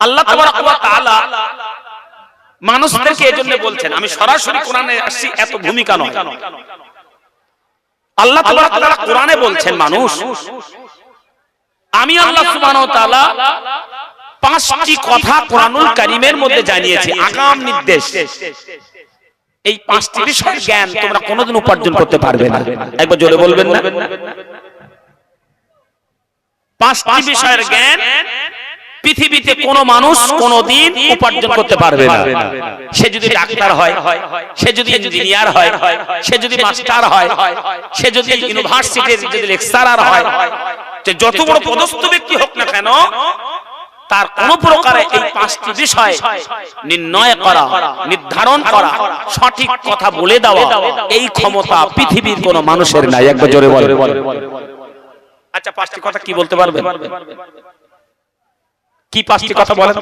আল্লাহ তাআলা মানুষদেরকে এজন্য বলছেন আমি সরাসরি কোরআনে আসছি এত ভূমিকা নয়। আল্লাহ তাআলা কোরআনে বলছেন মানুষ আমি আল্লাহ সুবহানাহু ওয়া তাআলা পাঁচটি কথা কোরআনুল কারীমের মধ্যে জানিয়েছি আগাম নির্দেশ। এই পাঁচটি বিষয়ের জ্ঞান তোমরা কোনোদিন উপার্জন করতে পারবে না। একবার জোরে বলবেন না। পাঁচটি বিষয়ের জ্ঞান পৃথিবীতে কোনো মানুষ কোনোদিন উপার্জন করতে পারবে না। সে যদি ডাক্তার হয় সে যদি ইঞ্জিনিয়ার হয় সে যদি মাস্টার হয় সে যদি ইউনিভার্সিটির যদি লেকচারার হয় যে যত বড় পদস্থ ব্যক্তি হোক না কেন তার কোন প্রকারে এই পাঁচটি বিষয় নির্ণয় করা নির্ধারণ করা সঠিক কথা বলে দেওয়া এই ক্ষমতা পৃথিবীর কোন মানুষের নাই। একবার জোরে বলে আচ্ছা পাঁচটি কথা কি বলতে পারবেন? কি পাঁচটি কথা বলেন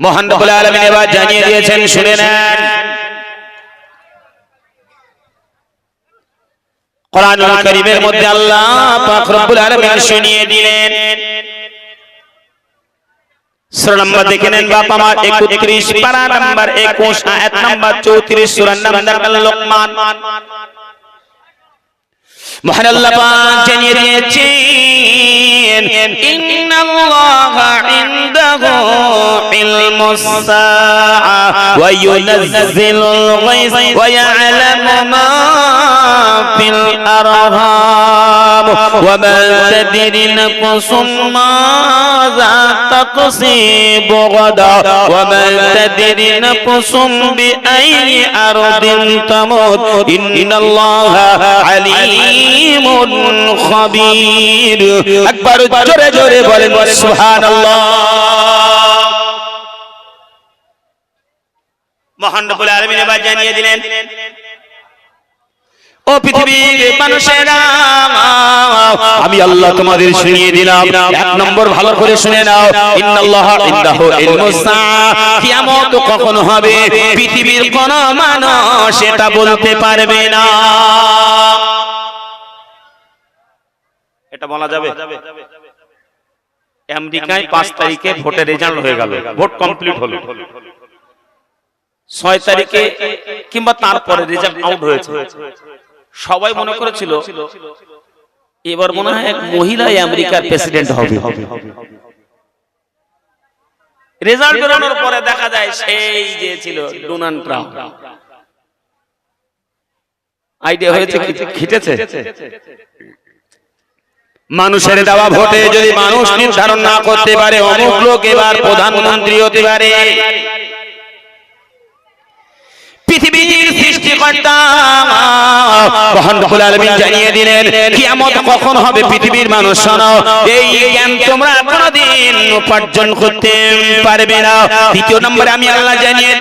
মহান রব্বুল আলামিন এবার জানিয়ে দিয়েছেন শুনে নেন। কোরআনুল কারীমের মধ্যে আল্লাহ পাক রব্বুল আলামিন শুনিয়ে দিলেন। সূরা নাম্বার দেখে নেন বাপ আমার 31 পারা নাম্বার 21 আয়াত নাম্বার 34 সূরা নাম্বার লোকমান মহান আল্লাহ পাক জানিয়ে দিয়েছেন ইন্নাল্লাহা ইনদাহু ইলমুস সাআ ওয়া ইউনাজ্জিলুল গায়স ওয়া ইয়ালামু মা ফিল আরহাম ওয়া মা তাদরি নাফসুম মাযা তাকসিবু গাদা ওয়া মা তাদরি নাফসুম বিআইয়ি আরদিন তামুত ইন্নাল্লাহা খবীর। একবার জোরে জোরে বলেন সুবহানাল্লাহ। মহান রব্বুল আলামিন এবার জানিয়ে দিলেন ও পৃথিবীর মানুষেরা আমি আল্লাহ তোমাদের শুনিয়ে দিলাম। এক নম্বর ভালো করে শুনে নাও। ইন্নাল্লাহা ইনদাহু ইলমুস কিয়ামত কখন হবে? পৃথিবীর কোন মানুষ সেটা বলতে পারবে না। এটা বলা যাবে? আমেরিকায় পাঁচ তারিখে ভোটের রেজাল্ট হয়ে গেল। ভোট কমপ্লিট হলো। ছয় তারিখে কিংবা তারপরে রেজাল্ট আউট হয়েছে। সবাই মনে করেছিল এবার মনে হয় এক মহিলাই আমেরিকার প্রেসিডেন্ট হবে। রেজাল্ট বেরোনোর পরে দেখা যায় সেই যে ছিল ডোনাল্ড ট্রাম্প আইডিয়া হয়েছে কি? খিটেছে মানুষের দেওয়া ভোটে যদি মানুষ নির্ধারণ না করতে পারে, অমুক লোক এবার প্রধানমন্ত্রী হতে পারে। জানিয়ে দিলেন, কিয়ামত কখন হবে পৃথিবীর মানুষ? শোনো, এই জ্ঞান তোমরা কোনদিন উপার্জন করতে পারবে না। দ্বিতীয় নম্বরে আমি আল্লাহ জানিয়ে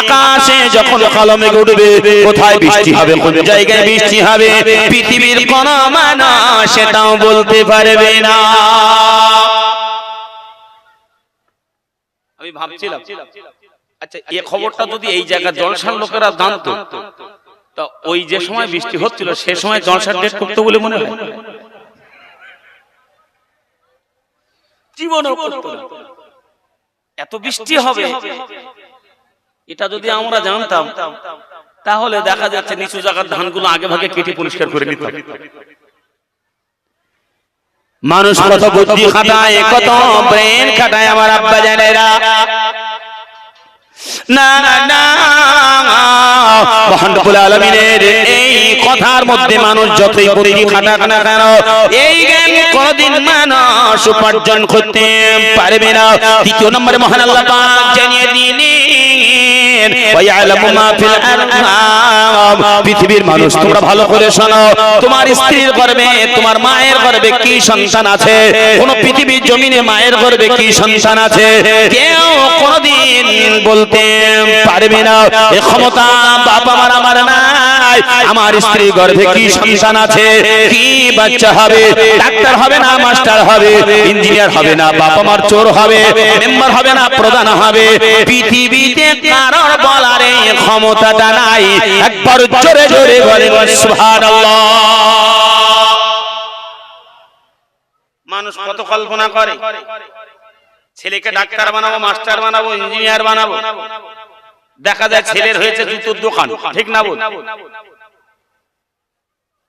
আকাশে যখন কলমে উঠবে, কোথায় বৃষ্টি হবে, কোন জায়গায় বৃষ্টি হবে, পৃথিবীর কোন মানুষ সেটাও বলতে পারবে না। আমি ভাবছিলাম আচ্ছা এই খবরটা যদি এই জায়গার জলসার লোকেরা তা ওই যে সময় বৃষ্টি হচ্ছিল, সে সময় জলসার ডেট করতে বলে মনে হয়? জীবনেও করতো না। এত বৃষ্টি হবে। এটা যদি আমরা জানতাম তাহলে দেখা যাচ্ছে নিচু জায়গার ধানগুলো আগে ভাগে কেটে পরিষ্কার করে নিতাম মানুষ কত বুদ্ধি খাটায় কত ব্রেন খাটায় আমার আব্বা জানেরা মানুষ পৃথিবীর মানুষ, তোমরা ভালো করে শোনো, তোমার স্ত্রীর গর্ভে তোমার মায়ের গর্ভে কি সন্তান আছে? কোন পৃথিবীর জমিনে মায়ের গর্ভে কি সন্তান আছে? কেউ কোনদিন বলতে পারবে না। এ ক্ষমতা বাবা আমার আমার নাই। আমার স্ত্রী গর্ভে কি সন্তান আছে? কি বাচ্চা হবে? ডাক্তার হবে না, মাস্টার হবে? ইঞ্জিনিয়ার হবে না বাবা মার চোর হবে? মেম্বার হবে না, প্রধান হবে? পৃথিবীতে কারোর বলার ক্ষমতাটা নাই। একবার জোরে জোরে বলে, সুবহানাল্লাহ। মানুষ কত কল্পনা করে? ছেলেকে ডাক্তার বানাবো মাস্টার বানাবো ইঞ্জিনিয়ার বানাবো। দেখা যায় ছেলের হয়েছে জুতোর দোকান ঠিক না বল?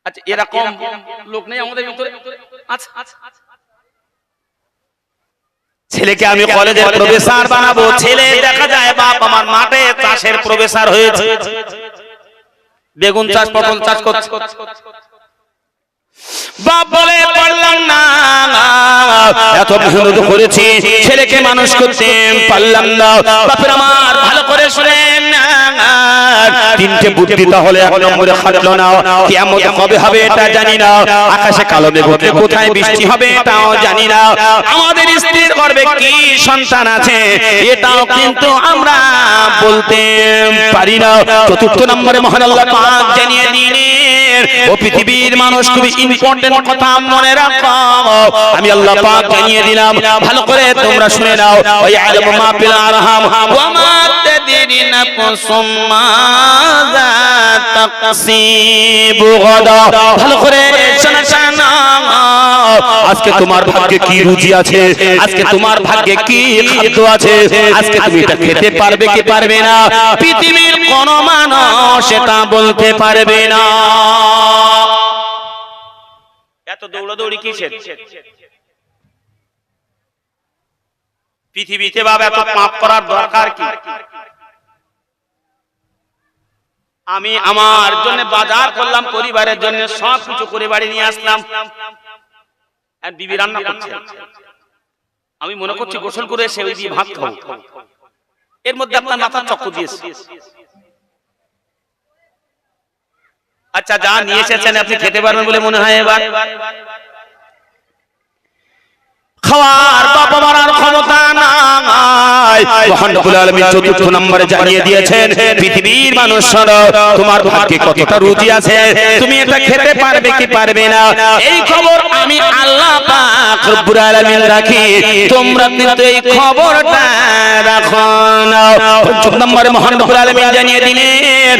আচ্ছা এরকম লোক নেই আমাদের ভিতরে? আচ্ছা ছেলেকে আমি কলেজের প্রফেসর বানাবো। ছেলে দেখা যায় বাপ আমার মাঠে চাষের প্রফেসর হয়েছে। বেগুন চাষ পটল চাষ করছে। এত মেহনত করেছি, ছেলেকে মানুষ করতে পারলাম না। বাপের আমার ভালো করে শুনেন তিনটে বুদ্ধি তাহলে এক নম্বরে খাটলো না। কেমন কবে হবে এটা জানি না। আকাশে কালো মেঘ কোথায় বৃষ্টি হবে এটাও জানি না। আমাদের স্ত্রীর গর্বে কি সন্তান আছে, এটাও কিন্তু আমরা বলতে পারি না। চতুর্থ নম্বরে মহান আল্লাহ পাক জানিয়ে দিলেন ও পৃথিবীর মানুষ, খুবই ইম্পর্টেন্ট কথা মনে রাখো। আমি আল্লাহ পাক জানিয়ে দিলাম, ভালো করে তোমরা শুনে নাও। ওই আলম মা আরহাম। ওয়া মা ভালো করে শোনা শোনা। আজকে তোমার ভাগ্যে কি রুচি আছে? আজকে তোমার ভাগ্যে কি খাদ্য আছে? আজকে তুমি এটা খেতে পারবে কি পারবে না? পৃথিবীর কোন মানুষ সেটা বলতে পারবে না। এত দৌড়াদৌড়ি কিসের? পৃথিবীতে বাবা এত পাপ করার দরকার কি? আমি আমার জন্য বাজার করলাম, পরিবারের জন্য সব কিছু করে বাড়ি নিয়ে আসলাম। আর বিবি রান্না করছে। আমি মনে করছি গোসল করে এসে ওই দিয়ে ভাত এর মধ্যে আপনার মাথা চক্কর দিয়েছে। আচ্ছা যা নিয়ে এসেছেন আপনি খেতে পারবেন বলে মনে হয় এবার। খাওয়ার বাবা মারার ক্ষমতা নাই। মহান রব্বুল আলামিন চতুর্থ নম্বরে জানিয়ে দিয়েছেন পৃথিবীর মানুষ তোমার ভাগ্যে কতটা আছে তুমি এটা খেতে পারবে কি পারবে না? এই খবর আমি আল্লাহ পাক রব্বুল আলামিন রাখি। তোমরা কিন্তু এই খবরটা রাখো না। নম্বরে মহান রব্বুল আলামিন জানিয়ে দিলেন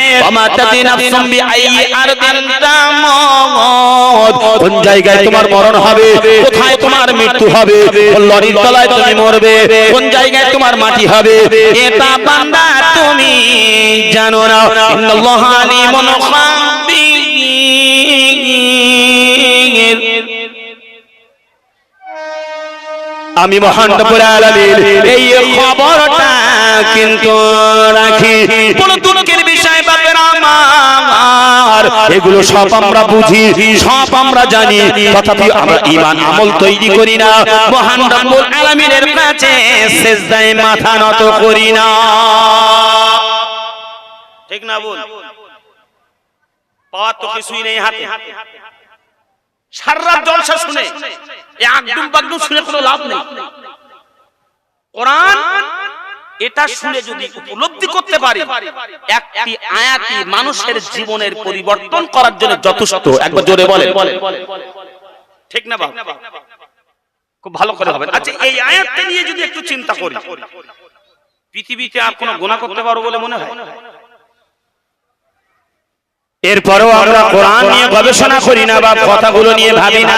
নাফসুম বিআই আরদিন তামুত কোন জায়গায় তোমার মরণ হবে কোথায় তোমার মৃত্যু হবে? কোন লরির তলায় তুমি মরবে। কোন জায়গায় তোমার মাটি হবে? এটা বান্দা তুমি জানো না। ইন্নাল্লাহ আলিমুন খাবির আমি মহান রব্বুল আলামিন এই খবরটা কিন্তু রাখি। বাপের আমার এগুলো সব আমরা বুঝি সব আমরা জানি। তথাপি আমরা ঈমান আমল তৈরি করি না। মহান রব্বুল আলামিনের কাছে সেজদায় মাথা নত করি না। ঠিক না বল পাওয়ার তো কিছুই নেই হাতে। সারা জলসা শুনে এই আগডুম বাগডুম শুনে কোনো লাভ নেই। কোরআন এটা শুনে যদি উপলব্ধি করতে পারি একটি আয়াতি মানুষের জীবনের পরিবর্তন করার জন্য যথেষ্ট। একবার জোরে বলেন। ঠিক না বাবা খুব ভালো করে হবে আচ্ছা এই আয়াতটা নিয়ে যদি একটু চিন্তা করি পৃথিবীতে আর কোনো গুনাহ করতে পারব বলে মনে হয়? এরপরেও আমরা কোরআন নিয়ে গবেষণা করি না বা কথাগুলো নিয়ে ভাবি না।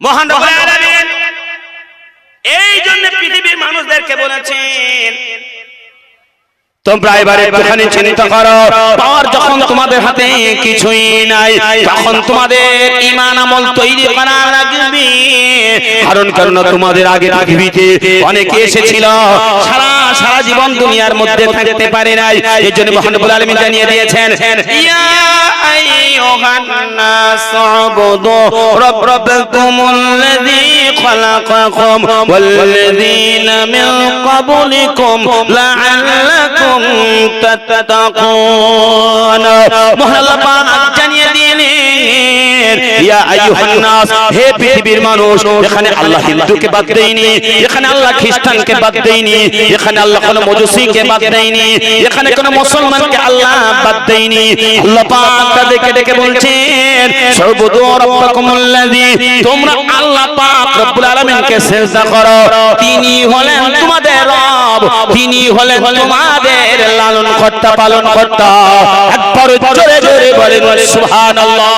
মহান রব্বুল আলামিন এই জন্য পৃথিবীর মানুষদেরকে বলেছেন, তোমরা এবারে চিন্তা করো, পাওয়ার যখন তোমাদের হাতে কিছুই নাই, তখন তোমাদের ইমান আমল তৈরি করা লাগবে। কারণ কারণ তোমাদের আগে পৃথিবীতে অনেকে এসেছিল, সারা সারা জীবন দুনিয়ার মধ্যে থাকতে পারে নাই। এই জন্য মহানবুল আলমী জানিয়ে দিয়েছেন ইয়া আইয়ুহান নাস উবুদু রাব্বাকুমুল্লাযী খালাকাকুম ওয়াল্লাযীনা মিন ক্বাবলিকুম লাআল্লাকুম তাত্তাকুন। মহান আল্লাহ পাক ইয়া আইয়ুহান নাস হে পৃথিবীর মানুষ এখানে আল্লাহ হিন্দুকে বাদ দেয়নি এখানে আল্লাহ খ্রিস্টানকে বাদ দেয়নি এখানে আল্লাহ কোন মজুসিকে বাদ দেয়নি এখানে কোন মুসলমানকে আল্লাহ বাদ দেয়নি আল্লাহ পাক তাদেরকে ডেকে বলছেন সর্বদু রাব্বাকুমুল্লাযী তোমরা আল্লাহ পাক রব্বুল আলামিনকে সিজদা করো। তিনি হলেন তোমাদের তিনি হলেন তোমাদের লালন কর্তা পালন কর্তা। একবার জোরে জোরে বলেন সুবহানাল্লাহ।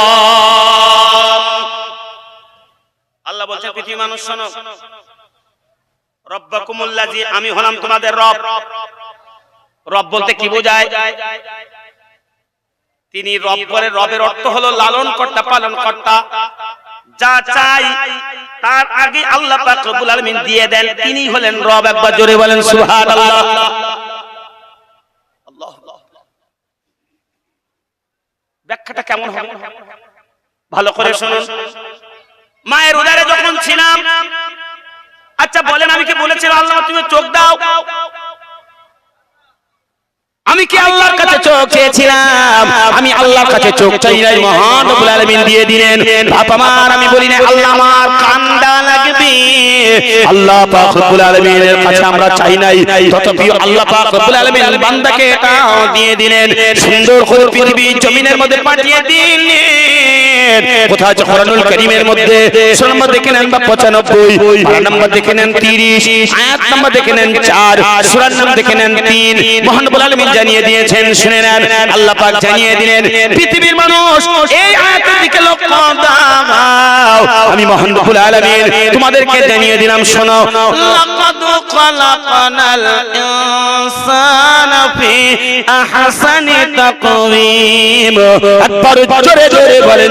বলছে পৃথিবী মানুষ শোনো। রব্বাকুমুল্লাজি আমি হলাম তোমাদের রব। রব। বলতে কি বোঝায়? তিনি রব বলে রবের অর্থ হলো লালন কর্তা পালন কর্তা। যা চাই, তার আগে আল্লাহ পাক রব্বুল আলামিন দিয়ে দেন। তিনি হলেন রব, একবার জোরে বলেন, সুবহানাল্লাহ। আল্লাহ ব্যাখ্যাটা কেমন হবে? ভালো করে শুনুন। মায়ের উদারে যখন ছিলাম আচ্ছা বলেন আমি কি বলেছিলাম? আল্লাহ তুমি চোখ দাও। আমি কি আল্লাহর কাছে চোখ চেয়েছিলাম? আমি আল্লাহর কাছে চোখ চাই নাই। মহান রব্বুল আলামিন দিয়ে দিলেন। বাপ আমার আমি বলি না আল্লাহ আমার কান্দা লাগবে। আল্লাহ পাক রব্বুল আলামিনের কাছে আমরা চাই নাই। তথাপি আল্লাহ পাক রব্বুল আলামিন বান্দাকে এটা দিয়ে দিলেন। সুন্দর করে পৃথিবী জমিনের মধ্যে পাঠিয়ে দিলেন। কোথায় কোরআনুল কারীমের মধ্যে? সূরা নম্বর দেখে নেন বা 95 পারা নম্বর দেখে নেন 30 আয়াত নম্বর দেখে নেন 4 সূরার নাম দেখে নেন 3 মহান রব্বুল আলামিন জানিয়ে দিয়েছেন শুনে নেন। আল্লাহ পাক জানিয়ে দিলেন পৃথিবীর মানুষ এই আয়াতের দিকে লক্ষ্য দাও আমি মহান রব্বুল আলামিন তোমাদেরকে জানিয়ে দিলাম শোনো। লাকাদ খালাকানাল ইনসানা ফি আহসানি তাকওয়িম। একবার জোরে জোরে বলেন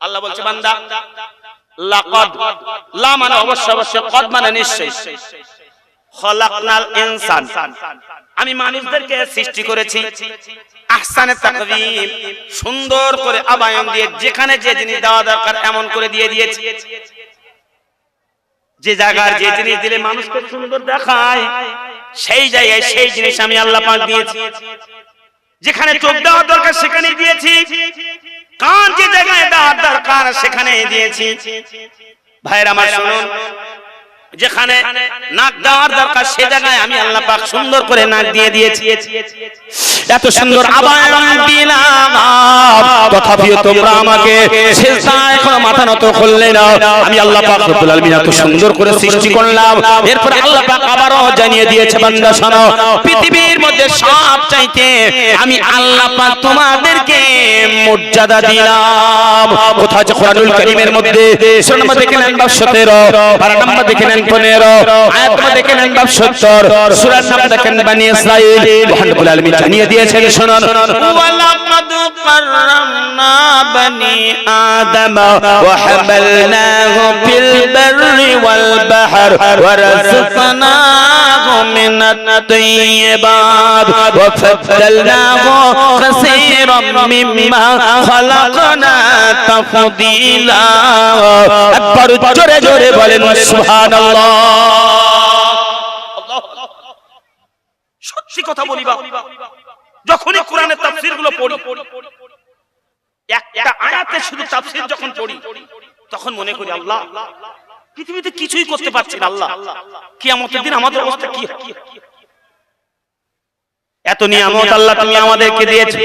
আল্লাহ বলছে মানে অবশ্য অবশ্য, কদ মানে নিশ্চয়। আমি মানুষদেরকে সৃষ্টি করেছি। সুন্দর করে আবায়ন দিয়ে যেখানে যে জিনিস দেওয়া দরকার এমন করে দিয়ে দিয়েছি। যে জায়গার যে জিনিস দিলে মানুষকে সুন্দর দেখায়। সেই জায়গায় সেই জিনিস আমি আল্লাহ পাক দিয়েছি। যেখানে চোখ দেওয়ার দরকার সেখানে দিয়েছি। কান যে জায়গায় দেওয়ার দরকার সেখানে দিয়েছি। ভাইয়ের আমার শুনুন। যেখানে নাক দেওয়ার দরকার সে জায়গায় আমি আল্লাহ পাক সুন্দর করে নাক দিয়ে দিয়েছি। এত সুন্দর আবায়ন দিলাম। তথাপিও তোমরা আমাকে সেজদায় এখনও মাথা নত করলে না। আমি আল্লাহ পাক রব্বুল আলামিন এত সুন্দর করে সৃষ্টি করলাম। এরপর আল্লাহ পাক আবারও জানিয়ে দিয়েছে, বান্দা শোনো, পৃথিবীর মধ্যে সব চাইতে আমি আল্লাহ পাক তোমাদেরকে মর্যাদা দিলাম। কোথায় কোরআনুল কারীমের মধ্যে? সূরা নম্বর দেখে নেন 17 পারা নম্বর দেখে নেন 15 আয়াত নম্বর দেখে নেন 70 সূরার নাম দেখেন বনি ইসরাঈল মহান রব্বুল আলামিন জানিয়ে দিয়েছেন, শুনুন। ওয়ালাকাদ কাররামনা বনি আদম ওয়া হামালনাহু ফিল বাররি ওয়াল বাহর ওয়া মিম্মা জোরে জোরে বলেন সত্যি কথা বলি বাবা যখনই কোরআনের তাফসীরগুলো পড়ি, একটা আয়াতে শুধু তাফসীর যখন পড়ি, তখন মনে করি আল্লাহ, পৃথিবীতে কিছুই করতে পারছি না আল্লাহ। কিয়ামতের দিন আমাদের অবস্থা কি হবে? এত নিয়ামত আল্লাহ তুমি আমাদেরকে দিয়েছে।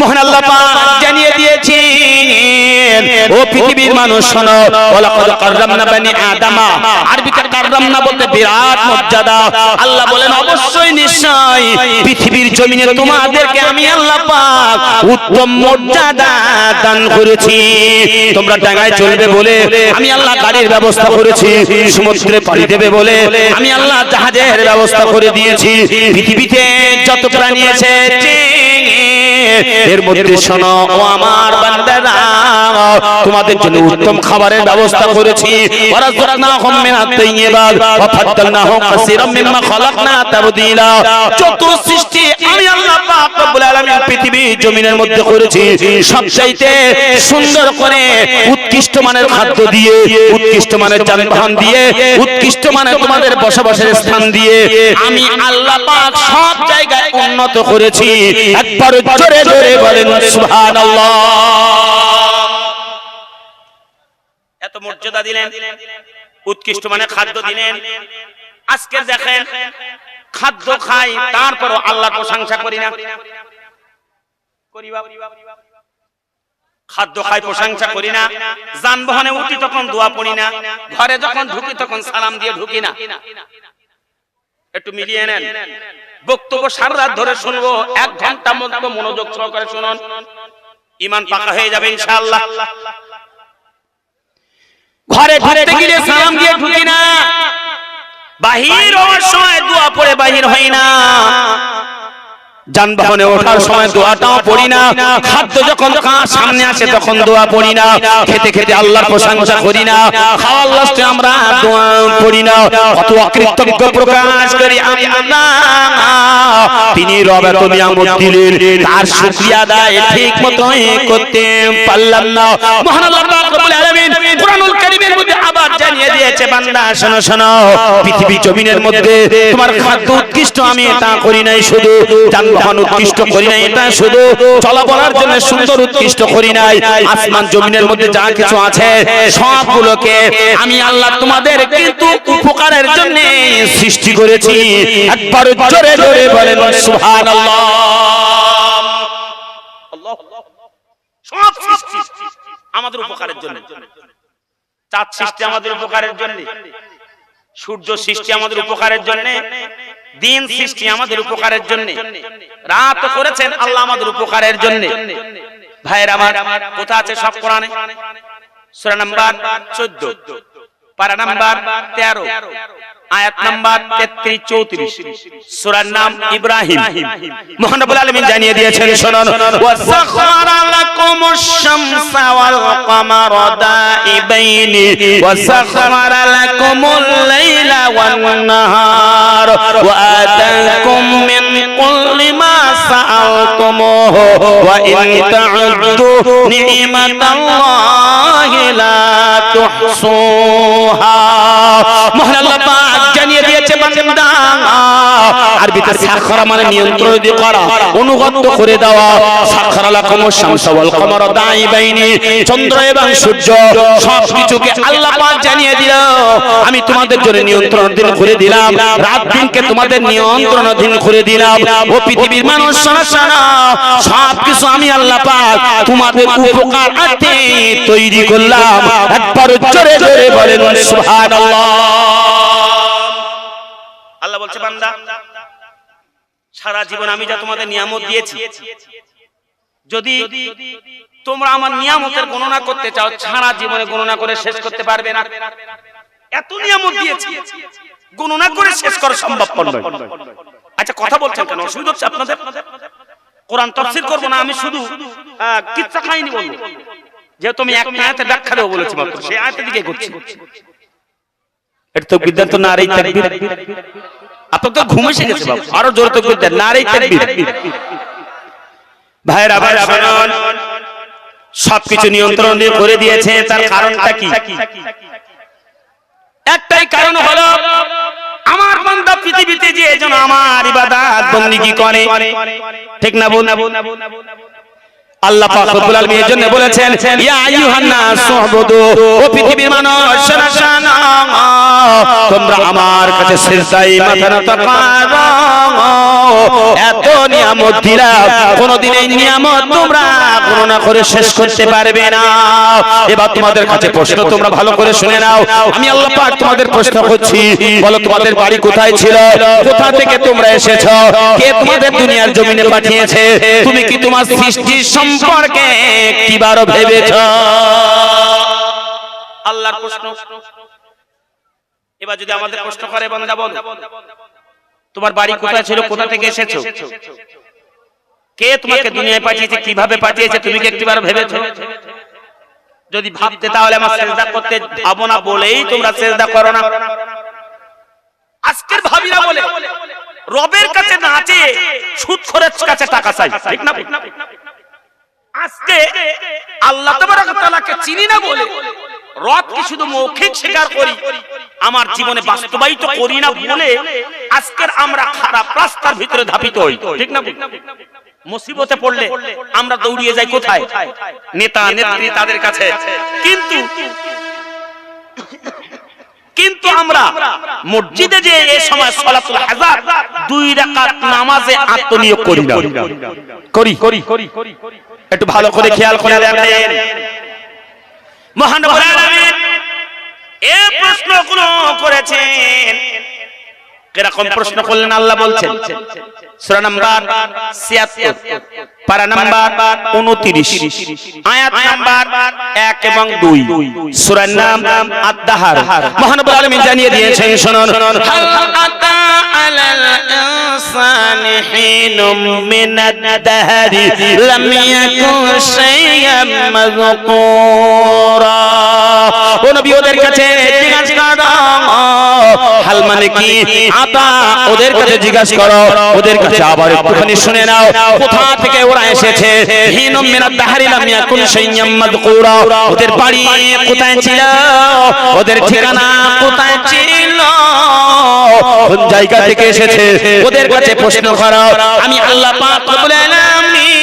মহান আল্লাহ পাক জানিয়ে দিয়েছেন ও পৃথিবীর মানুষ শোনো ওয়ালাকাদ কাররামনা বনি আদামা। আরবিতে কাররামনা বলতে বিরাট মর্যাদা। আল্লাহ বলেন অবশ্যই নিশ্চয় পৃথিবীর জমিনে তোমাদেরকে আমি আল্লাহ পাক উত্তম মর্যাদা দান করেছি। তোমরা ডাঙায় চলবে বলে আমি আল্লাহ গাড়ির ব্যবস্থা করেছি সমুদ্রে পাড়ি দেবে বলে আমি আল্লাহ জাহাজের ব্যবস্থা করে দিয়েছি। পৃথিবীতে যত প্রাণী আছে এর মধ্যে শোনো ও আমার বান্দারা তোমাদের জন্য উত্তম খাবারের ব্যবস্থা করেছি। ওয়ারাজনাহুম মিন আত-তাইয়্যিবাত ওয়া ফাদ্দালনাহুম কাসীরাম মিম্মা খালাকনা তাবদীলা। যত সৃষ্টি আমি আল্লাহ পাক রব্বুল আলামিন পৃথিবী জমিনের মধ্যে করেছি। সবচাইতে সুন্দর করে উৎকৃষ্ট মানের খাদ্য দিয়ে, উৎকৃষ্ট মানের যানবাহন দিয়ে, উৎকৃষ্ট মানের তোমাদের বসবাসের স্থান দিয়ে আমি আল্লাহ পাক সব জায়গায় উন্নত করেছি। একবার জোরে জোরে বলেন, সুবহানাল্লাহ। এত মর্যাদা দিলেন, উৎকৃষ্ট মানে খাদ্য দিলেন। আজকে দেখেন, খাদ্য খাই, তারপরও আল্লাহর প্রশংসা করি না। খাদ্য খাই, প্রশংসা করি না। যানবাহনে উঠি তখন দোয়া পড়ি না। ঘরে যখন ঢুকি তখন সালাম দিয়ে ঢুকি না। একটু মিলিয়ে নেন। বক্তব্য সারা রাত ধরে শুনব। এক ঘণ্টা মতো মনোযোগ সহকারে শুনুন। ইমান পাকা হয়ে যাবে ইনশাআল্লাহ। ঘরে ঢুকতে গেলে সালাম দিয়ে ঢুকি না। বাহির হওয়ার সময় দোয়া পড়ে বাহির হই না। যানবাহনে ওঠার সময় দোয়াটাও পড়ি না। খাদ্য যখন সামনে আসে তখন দোয়া পড়ি না। খেতে খেতে আল্লাহর প্রশংসা করি না। খাওয়ার লাস্টে আমরা দোয়া পড়ি না। কত অকৃতজ্ঞ প্রকাশ করি আমি তিনি রব এত নিয়ামত দিলেন। তার শুকরিয়া আদায় ঠিক মতো করতে পারলাম না। মহান আল্লাহ পাক আলামিন কোরআনুল কারীমের মধ্যে আবার জানিয়ে দিয়েছে বান্দা শোনো শোনো। পৃথিবী জমিনের মধ্যে তোমার খাদ্য উৎকৃষ্ট আমি তা করি নাই। শুধু যানবাহন উৎকৃষ্ট করি নাই, এটা শুধু চলাফেরার জন্য সুন্দর উৎকৃষ্ট করি নাই। আসমান জমিনের মধ্যে যা কিছু আছে, সবগুলোকে আমি আল্লাহ তোমাদের কিন্তু উপকারের জন্য সৃষ্টি করেছি। একবার জোরে জোরে আমাদের উপকারের জন্য। চাঁদ সৃষ্টি আমাদের উপকারের জন্য। সূর্য সৃষ্টি আমাদের উপকারের জন্য। দিন সৃষ্টি আমাদের উপকারের জন্য। রাত করেছেন আল্লাহ আমাদের উপকারের জন্য। ভাইয়ের আমার, কোথা আছে সব কোরআনে? সূরা নাম্বার 14 পারা নাম্বার 13 আয়াত নাম্বার 33 34 সূরার নাম ইব্রাহিম। মহান রব্বুল আলামিন জানিয়ে দিয়েছেন, শুনুন। ওয়াসাখারা লাকুমুশ শামসা ওয়াল কামারা দাইবাইনি ওয়াসাখারা লাকুমুল লাইলা ওয়ান নাহার। ওয়া আতাকুম কুল্লি মা সাআলতুমুহু। ওয়া আরবিতে সাখরা মানে নিয়ন্ত্রণ করা। অনুগত করে দেওয়া। সাখরা লাকুম শামস ওয়াল কমর দাইবাইনি চন্দ্র এবং সূর্য সব কিছুকে আল্লাহ পাক জানিয়ে দিল। আমি তোমাদের জন্য নিয়ন্ত্রণাধীন করে দিলাম। রাত দিনকে তোমাদের নিয়ন্ত্রণাধীন করে দিলাম। ও পৃথিবীর মানুষ শোনা শোনা সব কিছু আমি আল্লাহ পাক তোমাদের উপকার আতে তৈরি করলাম। একবার জোরে জোরে বলেন সুবহানাল্লাহ। আল্লাহ বলছে বান্দা সারা জীবন আমি যা তোমাদের নিয়ামত দিয়েছি। যদি তোমরা আমার নিয়ামতের গণনা করতে চাও সারা জীবনে গণনা করে শেষ করতে পারবে না। এত নিয়ামত দিয়েছি। গণনা করে শেষ করা সম্ভব নয়। আচ্ছা কথা বলছেন কেন? অসুবিধা হচ্ছে আপনাদের? কোরআন তফসির করব না আমি শুধু কিচ্ছা খাইনি বলব। যেহেতু আমি এক আয়াতে ব্যাখ্যা দেবো বলেছি মাত্র সেই আয়াতের দিকে ঘুরছি। এটা তো বিদ্যান তো নারী তাকবীর। ঘুম এসে গেছে বাবু। আরও জোরে তাকবীর ভাইরা সবকিছু নিয়ন্ত্রণ করে দিয়েছে। তার কারণটা কি? একটাই কারণ হলো, আমার বান্দা পৃথিবীতে যে যেন আমার ইবাদত বন্দেগী করে? ঠিক না বল আল্লাহ পাক রব্বুল আলামিন এর জন্য বলেছেন ইয়া আইয়ুহান নাস উবুদু ও পৃথিবীর মানুষ শোনো শোনো তোমরা আমার কাছে সিজদায় মাথা নত করো এত নিয়ামত দিলাম কোনদিন এই নিয়ামত তোমরা গণনা করে শেষ করতে পারবে না। এবার তোমাদের কাছে প্রশ্ন তোমরা ভালো করে শুনে নাও। আমি আল্লাহ পাক তোমাদের প্রশ্ন করছি বলো তোমাদের বাড়ি কোথায় ছিল? কোথা থেকে তোমরা এসেছ? কে তোমাদের দুনিয়ার জমিনে পাঠিয়েছে? তুমি কি তোমার সৃষ্টি সম্পর্কে একটিবারও ভেবেছো? আল্লাহর প্রশ্ন। এবার যদি আমাদের প্রশ্ন করে বান্দা বল তোমার বাড়ি কোথায় ছিল, কোথা থেকে এসেছ? কে তোমাকে দুনিয়ায় পাঠিয়েছে, কীভাবে পাঠিয়েছে, তুমি কি একটিবার ভেবেছো? যদি ভাবতে তাহলে আমার সেজদা করতে ভাবো না বলেই তোমরা সেজদা করো না। আজকের ভাবিরা বলে, রবের কাছে না চেয়ে সুদ খরচ কাছে টাকা চাই, ঠিক না? আজকে আল্লাহ তালাকে চিনি না বলে রথকে শুধু মৌখিক স্বীকার করি, আমার জীবনে বাস্তবায়িত করি না বলে আজকের আমরা খারাপ রাস্তার ভিতরে ধাপিত হই, ঠিক না মুসিবতে পড়লে আমরা দৌড়িয়ে যাই কোথায়? নেতা, নেত্রী তাদের কাছে। কিন্তু কিন্তু আমরা মসজিদে যে এই সময় সলাতুল হাজার দুই রাকাত নামাজে আত্মনিয়োগ করি না করি করি একটু ভালো করে খেয়াল করে দেখেন। আলামিন এই প্রশ্নগুলো করেছেন। কীরকম প্রশ্ন করলেন আল্লাহ বলছেন? সূরা নাম্বার 76 পারা নাম্বার 29 আয়াত নাম্বার 1 এবং 2 সূরার নাম আদ-দাহার মহানবী আলামিন জানিয়ে দিয়েছেন শুনুন। হাল আতা আলাল ইনসানি হিনুম মিনাদ-দাহরি লাম ইয়াকুন শাইয়াম মাযকুরা। ও নবী ওদের কাছে জিজ্ঞাসা করো হাল মানে কি? আতা ওদের কাছে জিজ্ঞাসা করো। ওদের কাছে আবার একটুখানি শুনে নাও। কোথা থেকে ওরা এসেছে? হিনুম মিনাদ দাহরি লাম ইয়াকুন শাইয়াম মাযকুরা ওদের বাড়ি কোথায় ছিল? ওদের ঠিকানা কোথায় ছিল? কোন জায়গা থেকে এসেছে? ওদের কাছে প্রশ্ন করো। আমি আল্লাহ পাক রব্বুল আলামিন